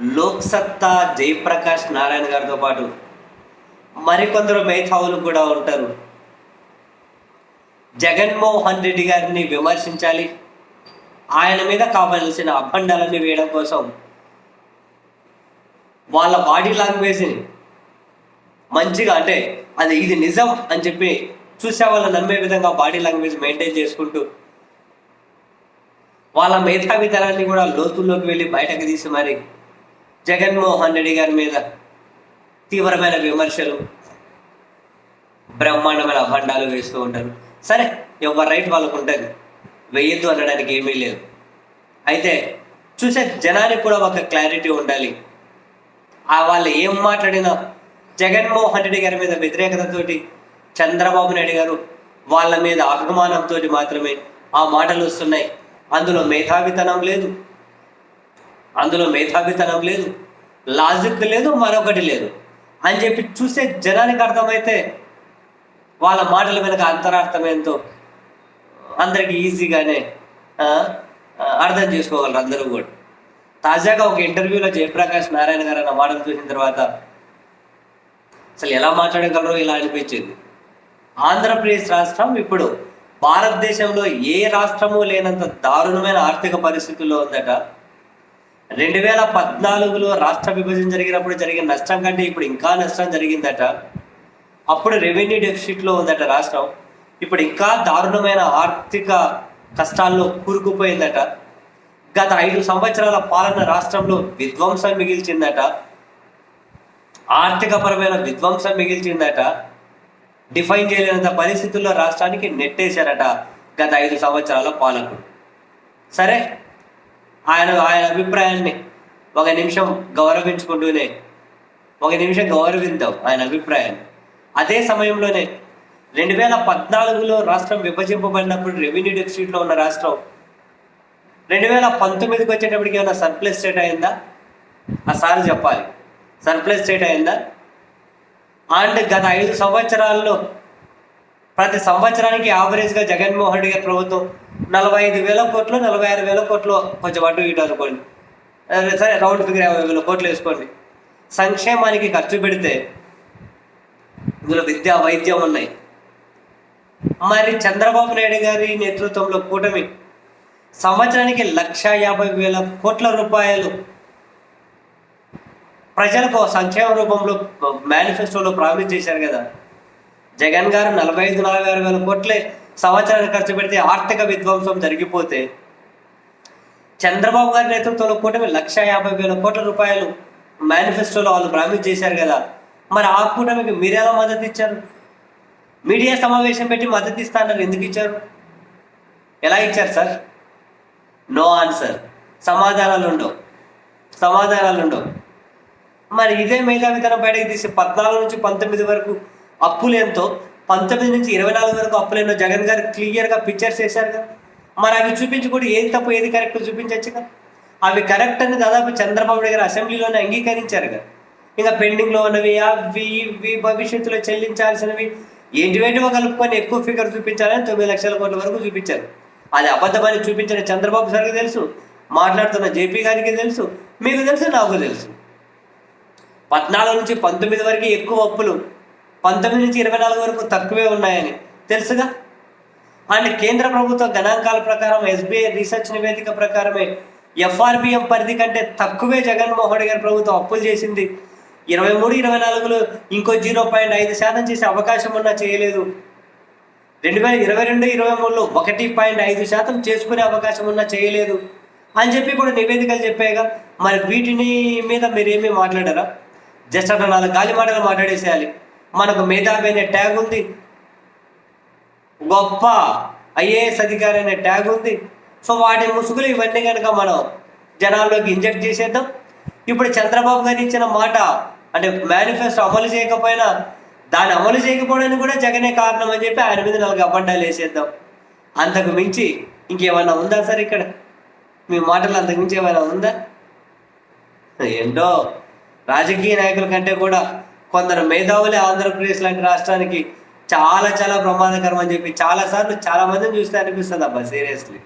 లోక్సత్తా జయప్రకాష్ నారాయణ గారితో పాటు మరికొందరు మేధావులు కూడా ఉంటారు. జగన్మోహన్ రెడ్డి గారిని విమర్శించాలి. ఆయన మీద కావలసిన అభండాలన్నీ వేయడం కోసం వాళ్ళ బాడీ లాంగ్వేజ్ని మంచిగా అంటే అది ఇది నిజం అని చెప్పి చూసే వాళ్ళు నమ్మే విధంగా బాడీ లాంగ్వేజ్ మెయింటైన్ చేసుకుంటూ వాళ్ళ మేధావితనాన్ని కూడా లోతుల్లోకి వెళ్ళి బయటకు తీసి మరి జగన్మోహన్ రెడ్డి గారి మీద తీవ్రమైన విమర్శలు బ్రహ్మాండమైన అభండాలు వేస్తూ ఉంటారు. సరే ఎవరి రైట్ వాళ్ళకు ఉంటుంది. వేయద్దు అనడానికి ఏమీ లేదు. అయితే చూసే జనానికి కూడా ఒక క్లారిటీ ఉండాలి. ఆ వాళ్ళు ఏం మాట్లాడినా జగన్మోహన్ రెడ్డి గారి మీద వ్యతిరేకతతోటి చంద్రబాబు నాయుడు గారు వాళ్ళ మీద అభిమానంతో మాత్రమే ఆ మాటలు వస్తున్నాయి. అందులో మేధావితనం లేదు. అందులో మేధావితనం లేదు లాజిక్ లేదు మరొకటి లేదు. అని చెప్పి చూసే జనానికి అర్థమైతే వాళ్ళ మాటల వెనుక అంతరార్థం ఏంటో అందరికి ఈజీగానే అర్థం చేసుకోగలరు అందరూ కూడా. తాజాగా ఒక ఇంటర్వ్యూలో జయప్రకాష్ నారాయణ గారు అన్న మాటలు చూసిన తర్వాత అసలు ఎలా మాట్లాడగలరో ఇలా అనిపించింది. ఆంధ్రప్రదేశ్ రాష్ట్రం ఇప్పుడు భారతదేశంలో ఏ రాష్ట్రము లేనంత దారుణమైన ఆర్థిక పరిస్థితుల్లో ఉందట. రెండు వేల పద్నాలుగులో రాష్ట్ర విభజన జరిగినప్పుడు జరిగిన నష్టం కంటే ఇప్పుడు ఇంకా నష్టం జరిగిందట. అప్పుడు రెవెన్యూ డెఫిసిట్లో ఉందట రాష్ట్రం. ఇప్పుడు ఇంకా దారుణమైన ఆర్థిక కష్టాల్లో కూరుకుపోయిందట. గత ఐదు సంవత్సరాల పాలన రాష్ట్రంలో విధ్వంసం మిగిల్చిందట. ఆర్థికపరమైన విధ్వంసం మిగిల్చిందట. డిఫైన్ చేయలేనంత పరిస్థితుల్లో రాష్ట్రానికి నెట్టేశారట గత ఐదు సంవత్సరాల పాలకుడు సరే ఆయన ఆయన అభిప్రాయాన్ని ఒక నిమిషం గౌరవించుకుంటూనే ఒక నిమిషం గౌరవిద్దాం ఆయన అభిప్రాయాన్ని. అదే సమయంలోనే రెండు వేల పద్నాలుగులో రాష్ట్రం విభజింపబడినప్పుడు రెవెన్యూ డెఫిసిట్లో ఉన్న రాష్ట్రం రెండు వేల పంతొమ్మిదికి వచ్చేటప్పటికి ఏమైనా సర్ప్లస్ స్టేట్ అయిందా? ఆ సార్ చెప్పాలి. సర్ప్లస్ స్టేట్ అయిందా? అండ్ గత ఐదు సంవత్సరాల్లో ప్రతి సంవత్సరానికి యావరేజ్గా జగన్మోహన్ రెడ్డి గారి ప్రభుత్వం నలభై ఐదు వేల కోట్లు నలభై ఆరు వేల కోట్లు కొంచెం అటు ఇటు అనుకోండి. సరే రౌండ్ ఫిగర్ యాభై వేల కోట్లు వేసుకోండి. సంక్షేమానికి ఖర్చు పెడితే ఇందులో విద్య వైద్యం ఉన్నాయి. మరి చంద్రబాబు నాయుడు గారి నేతృత్వంలో కూటమి సంవత్సరానికి లక్ష యాభై వేల కోట్ల రూపాయలు ప్రజలకు సంక్షేమ రూపంలో మేనిఫెస్టోలో ప్రామిస్ చేశారు కదా. జగన్ గారు నలభై ఐదు నలభై ఆరు వేల కోట్లే సంవత్సరాలు ఖర్చు పెడితే ఆర్థిక విధ్వంసం జరిగిపోతే చంద్రబాబు గారి నేతృత్వంలో కూటమి లక్ష యాభై వేల కోట్ల రూపాయలు మేనిఫెస్టోలో వాళ్ళు ప్రామిస్ చేశారు కదా. మరి ఆ కూటమికి మీరు ఎలా మద్దతు ఇచ్చారు? మీడియా సమావేశం పెట్టి మద్దతు ఇస్తా అన్నారు ఎందుకు ఇచ్చారు? ఎలా ఇచ్చారు సార్? No answer. సమాధానాలు ఉండవు. సమాధానాలు ఉండవు. మరి ఇదే మేధావితనం బయటకు తీసి పద్నాలుగు నుంచి పంతొమ్మిది వరకు అప్పులు ఎంతో పంతొమ్మిది నుంచి ఇరవై నాలుగు వరకు అప్పులు ఎన్నో జగన్ గారు క్లియర్గా పిక్చర్స్ వేశారు కదా మరి అవి చూపించి కూడా ఏది తప్పు ఏది కరెక్ట్ చూపించవచ్చు కదా అవి కరెక్ట్ అని దాదాపు చంద్రబాబు నాయుడు గారు అసెంబ్లీలోనే అంగీకరించారు కదా ఇంకా పెండింగ్లో ఉన్నవి అవి ఇవి భవిష్యత్తులో చెల్లించాల్సినవి ఏంటివేంటివో కలుపుకొని ఎక్కువ ఫిగర్ చూపించాలని తొమ్మిది లక్షల కోట్ల వరకు చూపించారు. అది అబద్ధమని చూపించిన చంద్రబాబు సార్కి తెలుసు మాట్లాడుతున్న జేపీ గారికి తెలుసు మీకు తెలుసు నాకు తెలుసు. పద్నాలుగు నుంచి పంతొమ్మిది వరకు ఎక్కువ అప్పులు పంతొమ్మిది నుంచి ఇరవై నాలుగు వరకు తక్కువే ఉన్నాయని. తెలుసుగా? అండ్ కేంద్ర ప్రభుత్వ గణాంకాల ప్రకారం ఎస్బీఐ రీసెర్చ్ నివేదిక ప్రకారమే ఎఫ్ఆర్బిఎం పరిధి కంటే తక్కువే జగన్మోహన్ గారి ప్రభుత్వం అప్పులు చేసింది. ఇరవై మూడు ఇరవై నాలుగులో ఇంకో జీరో పాయింట్ ఐదు శాతం చేసే అవకాశం ఉన్నా చేయలేదు. రెండు వేల ఇరవై రెండు ఇరవై మూడులో ఒకటి పాయింట్ ఐదు శాతం చేసుకునే అవకాశం ఉన్నా చేయలేదు. అని చెప్పి కూడా నివేదికలు చెప్పాయిగా. మరి వీటిని మీద మీరేమీ మాట్లాడారా? జస్ట్ అట్లా నాలుగు గాలి మాటలు మాట్లాడేసేయాలి. మనకు మేధావి అనే ట్యాగ్ ఉంది. గొప్ప ఐఏఎస్ అధికారి అనే ట్యాగ్ ఉంది. సో వాటి ముసుగులు ఇవన్నీ కనుక మనం జనాల్లోకి ఇంజెక్ట్ చేసేద్దాం. ఇప్పుడు చంద్రబాబు గారు ఇచ్చిన మాట అంటే మేనిఫెస్టో అమలు చేయకపోయినా దాన్ని అమలు చేయకపోవడానికి కూడా జగనే కారణం అని చెప్పి ఆయన మీద నాలుగు అబద్ధాలు వేసేద్దాం. అంతకు మించి ఇంకేమైనా ఉందా సార్ ఇక్కడ? మీ మాటలు అంతకు మించి ఏమైనా ఉందా? ఏంటో రాజకీయ నాయకుల కంటే కూడా కొందరు మేధావులే ఆంధ్రప్రదేశ్ లాంటి రాష్ట్రానికి చాలా చాలా ప్రమాదకరం అని చెప్పి చాలా సార్లు చాలా మందిని చూస్తే అనిపిస్తుంది అబ్బా సీరియస్లీ